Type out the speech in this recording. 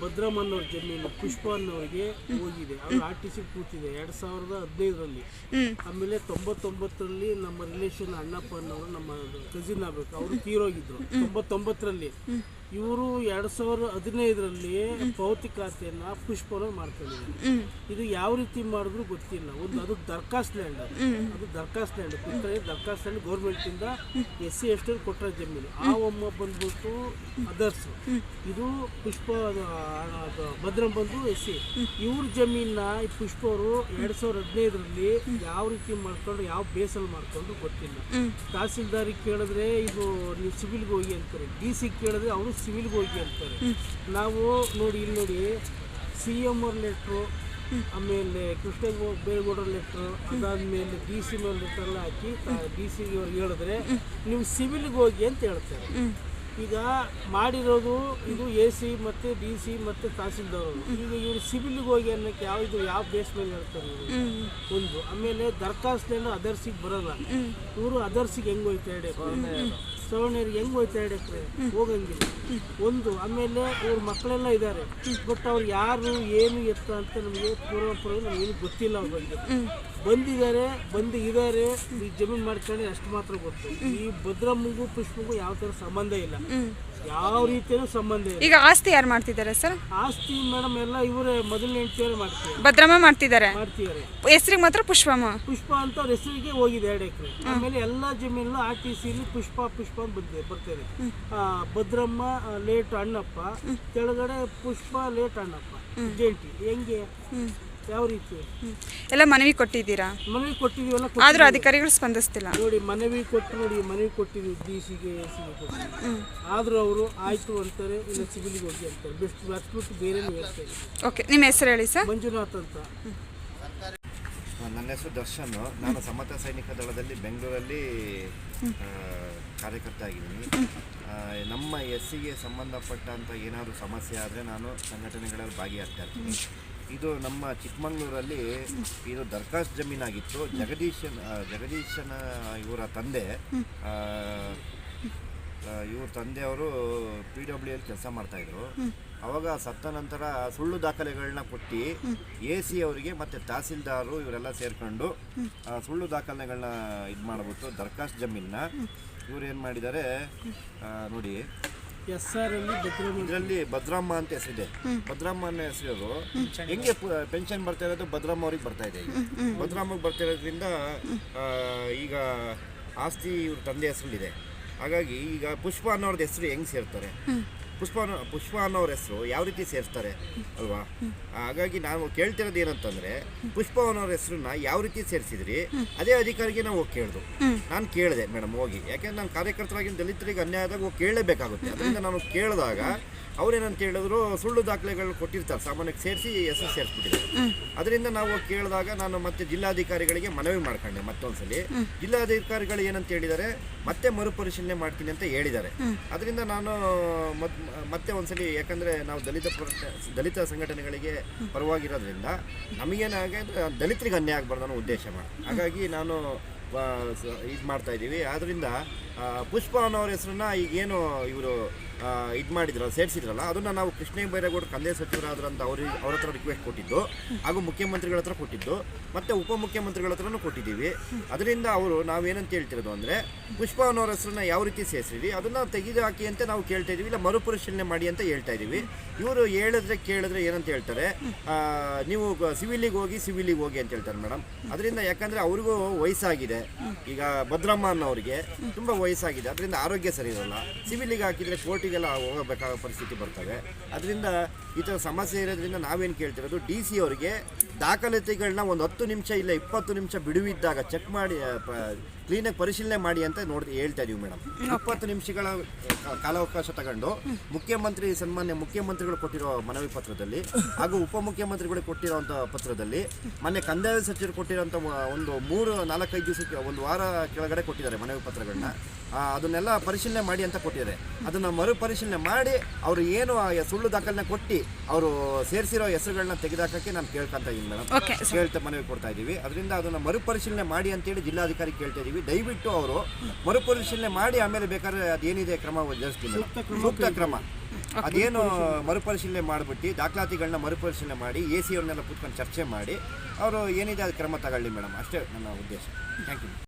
ಭದ್ರಮ್ ಅನ್ನೋರ್ ಜಮೀನು ಪುಷ್ಪ ಅನ್ನೋರಿಗೆ ಹೋಗಿದೆ. ಅವ್ರು ಆರ್ ಟಿ ಸಿ ಕೂತಿದೆ. ಎರಡ್ ಸಾವಿರದ ಹದಿನೈದರಲ್ಲಿ. ಆಮೇಲೆ ತೊಂಬತ್ತೊಂಬತ್ತರಲ್ಲಿ ನಮ್ಮ ರಿಲೇಷನ್ ಅಣ್ಣಪ್ಪ ಅನ್ನೋರು ನಮ್ಮ ಕಸಿನ್ ಆಗ್ಬೇಕು. ಅವರು ತೀರೋಗಿದ್ರು ತೊಂಬತ್ತೊಂಬತ್ತರಲ್ಲಿ. ಇವರು ಎರಡ್ ಸಾವಿರದ ಹದಿನೈದರಲ್ಲಿ ಭೌತಿಕ ಖಾತೆಯನ್ನ ಪುಷ್ಪನ ಮಾಡ್ಕೊಂಡಿದ್ದಾರೆ. ಇದು ಯಾವ ರೀತಿ ಮಾಡಿದ್ರು ಗೊತ್ತಿಲ್ಲ. ಒಂದು ಅದು ದರ್ಖಾಸ್ ಲ್ಯಾಂಡ್ ಅದು. ದರ್ಖಾಸ್ ಲ್ಯಾಂಡ್ ಪುತ್ತಳಿ ದರ್ಖಾಸ್ ಲ್ಯಾಂಡ್ ಗೌರ್ಮೆಂಟ್ ಇಂದ ಎಸ್ ಸಿ ಎಸ್ ಕೊಟ್ಟರೆ ಜಮೀನು. ಆ ಒಮ್ಮ ಬಂದ್ಬಿಟ್ಟು ಅದರ್ಸ್ ಇದು ಪುಷ್ಪ ಭದ್ರಂ ಬಂದು ಎಸ್ ಸಿ ಇವ್ರ ಜಮೀನ ಈ ಪುಷ್ಪ ಅವರು ಎರಡ್ ಸಾವಿರದ ಹದಿನೈದರಲ್ಲಿ ಯಾವ ರೀತಿ ಮಾಡ್ಕೊಂಡು ಯಾವ ಬೇಸಲ್ಲಿ ಮಾಡ್ಕೊಂಡು ಗೊತ್ತಿಲ್ಲ. ತಹಸೀಲ್ದಾರಿಗೆ ಕೇಳಿದ್ರೆ ಇದು ನೀವು ಸಿವಿಲ್ಗೆ ಹೋಗಿ ಅಂತಾರೆ. ಡಿ ಸಿ ಕೇಳಿದ್ರೆ ಅವರು ಸಿವಿಲ್ಗೆ ಹೋಗಿ ಅಂತಾರೆ. ನಾವು ನೋಡಿ ಇಲ್ಲಿ ನೋಡಿ ಸಿ ಎಂ ಅವ್ರ ಲೆಟ್ರು ಆಮೇಲೆ ಕೃಷ್ಣ ಬೇಗೌಡರ ಲೆಟ್ರು ಅದಾದ್ಮೇಲೆ ಡಿ ಸಿ ಮೇಲೆ ಲೆಟರ್ ಎಲ್ಲ ಹಾಕಿ ಡಿ ಸಿ ಅವ್ರಿಗೆ ಹೇಳಿದ್ರೆ ನೀವು ಸಿವಿಲ್ಗೆ ಹೋಗಿ ಅಂತ ಹೇಳ್ತಾರೆ. ಈಗ ಮಾಡಿರೋದು ಇದು ಎ ಸಿ ಮತ್ತು ಡಿ ಸಿ ಮತ್ತು ತಹಸೀಲ್ದಾರ್ ಈಗ ಇವರು ಸಿವಿಲ್ಗೆ ಹೋಗಿ ಅನ್ನೋಕ್ಕೆ ಯಾವ ಇದು ಯಾವ ಬೇಸ್ ಮೇಲೆ ಹೇಳ್ತಾರೆ ಇವರು? ಒಂದು. ಆಮೇಲೆ ದರ್ಖಾಸ್ತೇನು ಅದರ್ಸಿಗೆ ಬರೋಲ್ಲ. ಇವರು ಅದರ್ಸಿಗೆ ಹೆಂಗೆ ಹೋಯ್ತಾ ಹೇಳಿ? ಸವರ್ಣರಿಗೆ ಹೆಂಗ್ ಹೋಯ್ತಾ ಎಕರೆ? ಹೋಗಂಗಿಲ್ಲ. ಒಂದು ಆಮೇಲೆ ಇವ್ರ ಮಕ್ಕಳೆಲ್ಲ ಇದ್ದಾರೆ ಬಟ್ ಅವ್ರು ಯಾರು ಏನು ಎತ್ತ ಅಂತ ನಮಗೆ ಪೂರ್ವ ನಮಗೇನು ಗೊತ್ತಿಲ್ಲ ಅವ್ರ ಬಗ್ಗೆ. ಬಂದಿದ್ದಾರೆ ಬಂದು ಇದ್ದಾರೆ ಈ ಜಮೀನು ಮಾಡ್ಕೊಂಡ್ರೆ ಅಷ್ಟು ಮಾತ್ರ ಗೊತ್ತು. ಈ ಭದ್ರಮ್ಮಗೂ ಪುಷ್ಪಗೂ ಯಾವ ಥರ ಸಂಬಂಧ ಇಲ್ಲ. ಯಾವ ರೀತಿಯೂ ಸಂಬಂಧ ಇಲ್ಲ. ಈಗ ಆಸ್ತಿ ಯಾರು ಮಾಡ್ತಿದ್ದಾರೆ ಸರ್? ಆಸ್ತಿ ಮೇಡಮ್ ಎಲ್ಲ ಇವರೇ ಮೊದಲನೇ ಹೆಂಡತಿಯವರೇ ಭದ್ರಮ್ಮ ಮಾಡ್ತಿದ್ದಾರೆ. ಮಾಡ್ತಿದ್ದಾರೆ. ಹೆಸ್ರಿಗೆ ಮಾತ್ರ ಪುಷ್ಪಮ್ಮ. ಪುಷ್ಪ ಅಂತ ಅವ್ರ ಹೆಸರಿಗೆ ಹೋಗಿದೆ ಎರಡು ಎಕರೆ. ಆಮೇಲೆ ಎಲ್ಲ ಜಮೀನು ಆರ್ ಟಿ ಸಿಲಿ ಪುಷ್ಪ ಪುಷ್ಪ ಅಂತ ಬಂದಿದೆ ಬರ್ತೇವೆ ಭದ್ರಮ್ಮ ಲೇಟ್ ಅಣ್ಣಪ್ಪ ಕೆಳಗಡೆ ಪುಷ್ಪ ಲೇಟ್ ಅಣ್ಣಪ್ಪ ಜಂಟಿ. ಹೆಂಗೆ? ಯಾವ ರೀತಿ? ಎಲ್ಲ ಮನವಿ ಕೊಟ್ಟಿದ್ದೀರಾ? ಮನವಿ ಕೊಟ್ಟಿದೀವಲ್ಲ ಆದ್ರೂ ಅಧಿಕಾರಿಗಳು ಸ್ಪಂದಿಸ್ತಿಲ್ಲ. ನೋಡಿ ಮನವಿ ಕೊಟ್ಟು ನೋಡಿ ಮನವಿ ಕೊಟ್ಟಿದ್ದೀವಿ ಡಿ ಸಿಗೆ ಎಸ್ ಆದರೂ ಅವರು ಆಯ್ತು ಅಂತಾರೆ ಇಲ್ಲ ಸಿವಿಲ್ಗೆ ಹೋಗಿ ಅಂತಾರೆ. ಬೆಸ್ಟ್ ಬಿಟ್ಟು ಬೇರೆ ಹೇಳ್ತಾರೆ ಓಕೆ ನಿಮ್ಮ ಹೆಸರು ಹೇಳಿ ಸರ್. ಮಂಜುನಾಥ್ ಅಂತ. ನನ್ನ ಹೆಸರು ದರ್ಶನ್. ನಾನು ಸಮತ ಸೈನಿಕ ದಳದಲ್ಲಿ ಬೆಂಗಳೂರಲ್ಲಿ ಕಾರ್ಯಕರ್ತ ಆಗಿದ್ದೀನಿ. ನಮ್ಮ ಎಸ್ ಸಿಗೆ ಸಂಬಂಧಪಟ್ಟಂಥ ಏನಾದರೂ ಸಮಸ್ಯೆ ಆದರೆ ನಾನು ಸಂಘಟನೆಗಳಲ್ಲಿ ಭಾಗಿಯಾಗ್ತಾ ಇರ್ತೀನಿ. ಇದು ನಮ್ಮ ಚಿಕ್ಕಮಂಗ್ಳೂರಲ್ಲಿ ಇದು ದರ್ಖಾಸ್ ಜಮೀನಾಗಿತ್ತು. ಜಗದೀಶನ್ ಜಗದೀಶನ ಇವರ ತಂದೆ ಇವ್ರ ತಂದೆಯವರು ಪಿ ಡಬ್ಲ್ಯೂ ಎಲ್ ಕೆಲಸ ಮಾಡ್ತಾಯಿದ್ರು ಅವಾಗ ಸತ್ತ ನಂತರ ಸುಳ್ಳು ದಾಖಲೆಗಳನ್ನ ಕೊಟ್ಟು ಎ ಸಿ ಅವರಿಗೆ ಮತ್ತೆ ತಹಸೀಲ್ದಾರು ಇವರೆಲ್ಲ ಸೇರ್ಕೊಂಡು ಸುಳ್ಳು ದಾಖಲೆಗಳನ್ನ ಇದು ಮಾಡ್ಬಿಟ್ಟು ದರ್ಖಾಸ್ ಜಮೀನನ್ನ ಇವ್ರು ಏನು ಮಾಡಿದ್ದಾರೆ ನೋಡಿ ಎಸ್ ಆರ್ ಅಲ್ಲಿ ಭದ್ರಮ್ಮ ಇದರಲ್ಲಿ ಭದ್ರಮ್ಮ ಅಂತ ಹೆಸರಿದೆ. ಭದ್ರಮ್ಮ ಅನ್ನೋ ಹೆಸರು ಹೆಂಗೆ ಪೆನ್ಷನ್ ಬರ್ತಾ ಇರೋದು ಭದ್ರಮ್ಮ ಅವ್ರಿಗೆ ಬರ್ತಾ ಇದೆ ಈಗ. ಭದ್ರಮ್ಮಗೆ ಬರ್ತಾ ಇರೋದ್ರಿಂದ ಆ, ಈಗ ಆಸ್ತಿ ಇವ್ರ ತಂದೆ ಹೆಸರಲ್ಲಿದೆ. ಹಾಗಾಗಿ ಈಗ ಪುಷ್ಪ ಅನ್ನೋರ್ದು ಹೆಸರು ಹೆಂಗೆ ಸೇರ್ತಾರೆ? ಪುಷ್ಪ ಪುಷ್ಪ ಅನ್ನೋರ ಹೆಸರು ಯಾವ ರೀತಿ ಸೇರಿಸ್ತಾರೆ ಅಲ್ವಾ? ಹಾಗಾಗಿ ನಾವು ಕೇಳ್ತಿರೋದು ಏನಂತಂದ್ರೆ ಪುಷ್ಪ ಅನ್ನೋರ ಹೆಸರನ್ನ ಯಾವ ರೀತಿ ಸೇರಿಸಿದ್ರಿ, ಅದೇ ಅಧಿಕಾರಿಗೆ ನಾವು ಹೋಗಿ ಕೇಳ್ದು. ನಾನು ಕೇಳಿದೆ ಮೇಡಮ್, ಹೋಗಿ. ಯಾಕೆಂದ್ರೆ ನಾನು ಕಾರ್ಯಕರ್ತರಾಗಿ ದಲಿತರಿಗೆ ಅನ್ಯಾಯ ಆದಾಗ ಹೋಗಿ ಕೇಳಲೇಬೇಕಾಗುತ್ತೆ. ಅದರಿಂದ ನಾನು ಕೇಳಿದಾಗ ಅವ್ರೇನಂತ ಹೇಳಿದ್ರು ಸುಳ್ಳು ದಾಖಲೆಗಳು ಕೊಟ್ಟಿರ್ತಾರೆ ಸಾಮಾನ್ಯಕ್ಕೆ ಸೇರಿಸಿ ಹೆಸರು ಸೇರಿಸ್ಬಿಟ್ಟಿದ್ದಾರೆ ಅದರಿಂದ ನಾವು ಕೇಳಿದಾಗ ನಾನು ಮತ್ತೆ ಜಿಲ್ಲಾಧಿಕಾರಿಗಳಿಗೆ ಮನವಿ ಮಾಡ್ಕೊಂಡೆ ಮತ್ತೊಂದ್ಸಲಿ. ಜಿಲ್ಲಾಧಿಕಾರಿಗಳು ಏನಂತ ಹೇಳಿದ್ದಾರೆ ಮತ್ತೆ ಮರುಪರಿಶೀಲನೆ ಮಾಡ್ತೀನಿ ಅಂತ ಹೇಳಿದ್ದಾರೆ. ಅದರಿಂದ ನಾನು ಮತ್- ಮತ್ತೆ ಒಂದ್ಸಲಿ ಯಾಕಂದ್ರೆ ನಾವು ದಲಿತ ದಲಿತ ಸಂಘಟನೆಗಳಿಗೆ ಪರವಾಗಿರೋದ್ರಿಂದ ನಮಗೇನಾಗ ದಲಿತರಿಗೆ ಅನ್ಯಾಯ ಆಗಬಾರ್ದು ಅನ್ನೋ ಉದ್ದೇಶ ಮಾಡಿ ಹಾಗಾಗಿ ನಾನು ಇದು ಮಾಡ್ತಾ ಇದ್ದೀವಿ. ಆದ್ರಿಂದ ಆ, ಪುಷ್ಪ ಅನ್ನೋರ ಹೆಸರನ್ನ ಈಗೇನು ಇವರು ಇದು ಮಾಡಿದ್ರಲ್ಲ, ಸೇರಿಸಿದ್ರಲ್ಲ, ಅದನ್ನು ನಾವು ಕೃಷ್ಣ ಬೈರೇಗೌಡ ಕಂದಾಯ ಸಚಿವರಾದ್ರಂತ ಅವ್ರಿಗೆ ಅವ್ರ ಹತ್ರ ರಿಕ್ವೆಸ್ಟ್ ಕೊಟ್ಟಿದ್ದು, ಹಾಗೂ ಮುಖ್ಯಮಂತ್ರಿಗಳ ಹತ್ರ ಕೊಟ್ಟಿದ್ದು, ಮತ್ತೆ ಉಪಮುಖ್ಯಮಂತ್ರಿಗಳ ಹತ್ರನೂ ಕೊಟ್ಟಿದ್ದೀವಿ. ಅದರಿಂದ ಅವರು ನಾವೇನಂತ ಹೇಳ್ತಿರೋದು ಅಂದರೆ, ಪುಷ್ಪ ಅನ್ನೋರ ಹೆಸರನ್ನ ಯಾವ ರೀತಿ ಸೇರಿಸಿದ್ವಿ ಅದನ್ನು ತೆಗೆದು ಹಾಕಿ ಅಂತ ನಾವು ಕೇಳ್ತಾ ಇದ್ದೀವಿ, ಇಲ್ಲ ಮರುಪರಿಶೀಲನೆ ಮಾಡಿ ಅಂತ ಹೇಳ್ತಾ ಇದ್ದೀವಿ. ಇವರು ಹೇಳಿದ್ರೆ ಕೇಳಿದ್ರೆ ಏನಂತ ಹೇಳ್ತಾರೆ ನೀವು ಸಿವಿಲಿಗೆ ಹೋಗಿ ಸಿವಿಲಿಗೆ ಹೋಗಿ ಅಂತ ಹೇಳ್ತಾರೆ ಮೇಡಮ್ ಅದರಿಂದ ಯಾಕಂದರೆ ಅವ್ರಿಗೂ ವಯಸ್ಸಾಗಿದೆ. ಈಗ ಭದ್ರಮ್ಮ ಅನ್ನೋರಿಗೆ ತುಂಬ ವಯಸ್ಸಾಗಿದೆ, ಅದರಿಂದ ಆರೋಗ್ಯ ಸರಿ ಇರೋಲ್ಲ. ಸಿವಿಲಿಗೆ ಹಾಕಿದ್ರೆ ಕೋರ್ಟಿಗೆಲ್ಲ ಹೋಗಬೇಕಾದ ಪರಿಸ್ಥಿತಿ ಬರ್ತವೆ ಅದರಿಂದ ಈ ಥರ ಸಮಸ್ಯೆ ಇರೋದ್ರಿಂದ ನಾವೇನು ಕೇಳ್ತಿರೋದು ಡಿ ಸಿ ಅವರಿಗೆ ದಾಖಲಾತಿಗಳನ್ನ ಒಂದು ಹತ್ತು ನಿಮಿಷ ಇಲ್ಲ ಇಪ್ಪತ್ತು ನಿಮಿಷ ಬಿಡುವಿದ್ದಾಗ ಚೆಕ್ ಮಾಡಿ ಕ್ಲೀನಾಗಿ ಪರಿಶೀಲನೆ ಮಾಡಿ ಅಂತ ನೋಡಿ ಹೇಳ್ತಾ ಇದೀವಿ ಮೇಡಮ್. ಇಪ್ಪತ್ತು ನಿಮಿಷಗಳ ಕಾಲಾವಕಾಶ ತಗೊಂಡು ಮುಖ್ಯಮಂತ್ರಿ ಸನ್ಮಾನ್ಯ ಮುಖ್ಯಮಂತ್ರಿಗಳು ಕೊಟ್ಟಿರೋ ಮನವಿ ಪತ್ರದಲ್ಲಿ ಹಾಗೂ ಉಪಮುಖ್ಯಮಂತ್ರಿಗಳು ಕೊಟ್ಟಿರೋಂಥ ಪತ್ರದಲ್ಲಿ ಮೊನ್ನೆ ಕಂದಾಯ ಸಚಿವರು ಕೊಟ್ಟಿರೋಂಥ ಒಂದು ಮೂರು ನಾಲ್ಕೈದು ದಿವಸಕ್ಕೆ ಒಂದು ವಾರ ಕೆಳಗಡೆ ಕೊಟ್ಟಿದ್ದಾರೆ ಮನವಿ ಪತ್ರಗಳನ್ನ. ಅದನ್ನೆಲ್ಲ ಪರಿಶೀಲನೆ ಮಾಡಿ ಅಂತ ಕೊಟ್ಟಿದ್ದಾರೆ. ಅದನ್ನು ಮರುಪರಿಶೀಲನೆ ಮಾಡಿ ಅವರು ಏನು ಸುಳ್ಳು ದಾಖಲನ್ನ ಕೊಟ್ಟು ಅವರು ಸೇರಿಸಿರೋ ಹೆಸರುಗಳನ್ನ ತೆಗೆದಾಕಕ್ಕೆ ನಾನು ಕೇಳ್ಕೊಂತ ಇದ್ದೀನಿ ಮೇಡಮ್ ಓಕೆ ಕೇಳ್ತಾ ಮನವಿ ಕೊಡ್ತಾ ಇದ್ದೀವಿ. ಅದರಿಂದ ಅದನ್ನು ಮರುಪರಿಶೀಲನೆ ಮಾಡಿ ಅಂತೇಳಿ ಜಿಲ್ಲಾಧಿಕಾರಿ ಕೇಳ್ತಾ ಇದ್ದೀವಿ. ದಯವಿಟ್ಟು ಅವರು ಮರುಪರಿಶೀಲನೆ ಮಾಡಿ ಆಮೇಲೆ ಬೇಕಾದ್ರೆ ಅದೇನಿದೆ ಕ್ರಮ ಜರುಗಿಸ್ತೀವಿ ಮೇಡಮ್. ಸೂಕ್ತ ಕ್ರಮ ಅದೇನು ಮರುಪರಿಶೀಲನೆ ಮಾಡಿಬಿಟ್ಟು ದಾಖಲಾತಿಗಳನ್ನ ಮರುಪರಿಶೀಲನೆ ಮಾಡಿ ಎ ಸಿ ಅವ್ರನ್ನೆಲ್ಲ ಕೂತ್ಕೊಂಡು ಚರ್ಚೆ ಮಾಡಿ ಅವರು ಏನಿದೆ ಅದು ಕ್ರಮ ತಗೊಳ್ಳಿ ಮೇಡಮ್ ಅಷ್ಟೇ ನನ್ನ ಉದ್ದೇಶ. Thank you